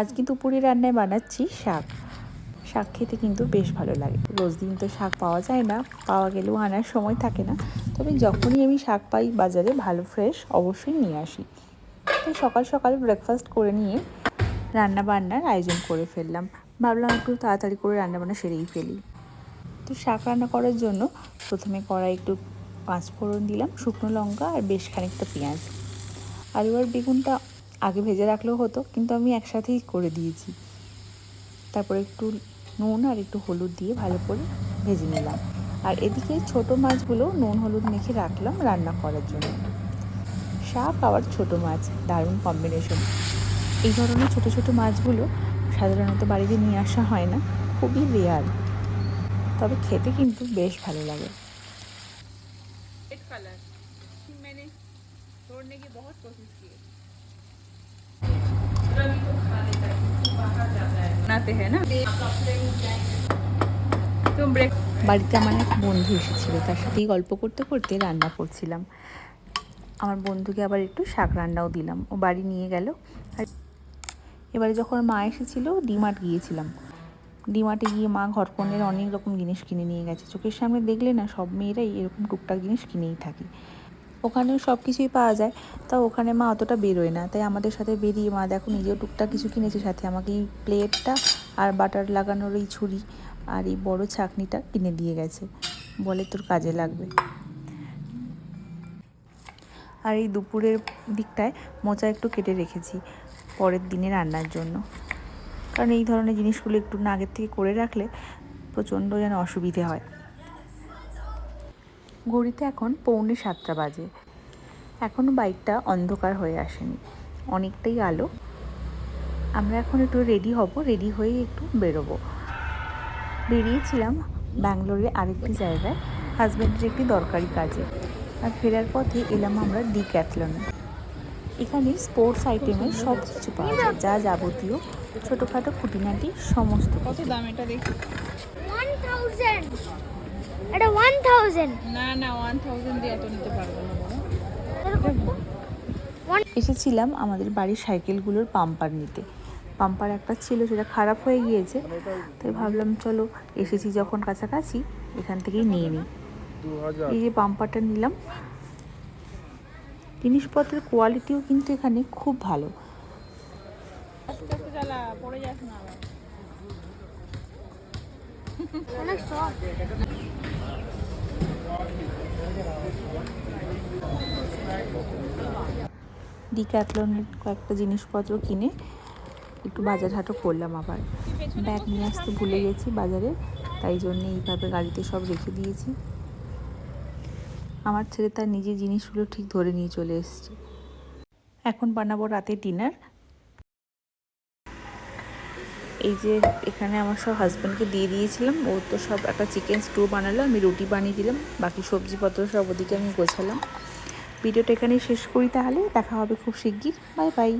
আজকে দুপুরে রান্নায় বানাচ্ছি শাক। শাক খেতে কিন্তু বেশ ভালো লাগে। রোজ দিন তো শাক পাওয়া যায় না, পাওয়া গেলেও আনার সময় থাকে না। তবে যখনই আমি শাক পাই বাজারে ভালো ফ্রেশ অবশ্যই নিয়ে আসি। তো সকাল সকাল ব্রেকফাস্ট করে নিয়ে রান্না বান্নার আয়োজন করে ফেললাম। ভাবলাম একটু তাড়াতাড়ি করে রান্নাবান্না সেরেই ফেলি। তো শাক রান্না করার জন্য প্রথমে কড়াই একটু পাঁচ ফোড়ন দিলাম, শুকনো লঙ্কা আর বেশ খানিকটা পেঁয়াজ। আলু আর বেগুনটা আগে ভেজে রাখলেও হতো কিন্তু আমি একসাথেই করে দিয়েছি তারপর একটু নুন আর একটু হলুদ দিয়ে ভালো করে ভেজে নিলাম আর এদিকে ছোট মাছগুলো নুন হলুদ মেখে রাখলাম রান্না করার জন্য শাক আবার ছোট মাছ দারুণ কম্বিনেশন এই ধরনের ছোট ছোট মাছগুলো সাধারণত বাড়িতে নিয়ে আসা হয় না খুবই রেয়ার তবে খেতে কিন্তু বেশ ভালো লাগে रेड कलर मैंने तोड़ने की बहुत कोशिश की है बनाते हैं ना तुम ब्रेक বাড়িতে আমার এক বন্ধু এসেছিল তার সাথেই গল্প করতে করতে রান্না করছিলাম আমার বন্ধুকে আবার একটু শাক রান্নাও দিলাম ও বাড়ি নিয়ে গেল আর এবারে যখন মা এসেছিল ডিমার্ট গিয়েছিলাম ডিমার্টে গিয়ে মা ঘরকনের অনেক রকম জিনিস কিনে নিয়ে গেছে চোখের সামনে দেখলে না সব মেয়েরাই এরকম টুকটাক জিনিস কিনেই থাকে ওখানেও সব কিছুই পাওয়া যায়। তা ওখানে মা অতটা বেরোয় না। তাই আমাদের সাথে বেরিয়ে মা দেখো নিজেও টুকটাক কিছু কিনেছে সাথে। আমাকে এই প্লেটটা আর বাটার লাগানোর এই ছুরি আর এই বড় ছাকনিটা কিনে দিয়ে গেছে। বলে তোর কাজে লাগবে। আর এই দুপুরের দিকটায় মোচা একটু কেটে রেখেছি পরের দিনে রান্নার জন্য। কারণ এই ধরনের জিনিসগুলো একটু না আগের থেকে করে রাখলে প্রচণ্ড যেন অসুবিধে হয়। ঘড়িতে এখন পৌনে সাতটা বাজে। এখনও বাইকটা অন্ধকার হয়ে আসেনি। অনেকটাই আলো। আমরা এখন একটু রেডি হব রেডি হয়ে একটু বেরোবো। বেরিয়েছিলাম ব্যাঙ্গালোরে আরেকটি জায়গায় হাজব্যান্ডের একটি দরকারি কাজে। আর ফেরার পথে এলাম আমরা ডি ক্যাথলনে এখানে স্পোর্টস আইটেমের সব কিছু পাওয়া যায়, যা যাবতীয় ছোটোখাটো খুঁটিনাটি, সমস্ত কত দাম এটা দেখি? এটা ওয়ান থাউজেন্ড না না ওয়ান থাউজেন্ড দিয়ে এত নিতে পারব না এসেছিলাম আমাদের বাড়ির সাইকেলগুলোর পাম্পার নিতে। পাম্পার একটা ছিল সেটা খারাপ হয়ে গিয়েছে। তাই ভাবলাম চলো এসেছি যখন কাছাকাছি এখান থেকেই নিয়ে নিই। এই যে পাম্পারটা নিলাম। জিনিসপত্রের কোয়ালিটিও কিন্তু এখানে খুব ভালো। অনেক সফট ডিক্যাথলনের কয়েকটা জিনিসপত্র কিনে একটু বাজার হাটও করলাম আবার। ব্যাগ নিয়ে আসতে ভুলে গেছি বাজারে, তাই জন্য এইভাবে গাড়িতে সব রেখে দিয়েছি। আমার ছেলে তার নিজের জিনিসগুলো ঠিক ধরে নিয়ে চলে এসছে। এখন বানাবো রাতে ডিনার এই যে এখানে আমার সব হাজব্যান্ডকে দিয়ে দিয়েছিলাম। ও তো সব একটা চিকেন স্টু বানালো, আমি রুটি বানিয়ে দিলাম, বাকি সবজিপত্র সব ওদিকে আমি গোছালাম। ভিডিওটা এখানেই শেষ করি তাহলে, দেখা হবে খুব শিগগির। Bye bye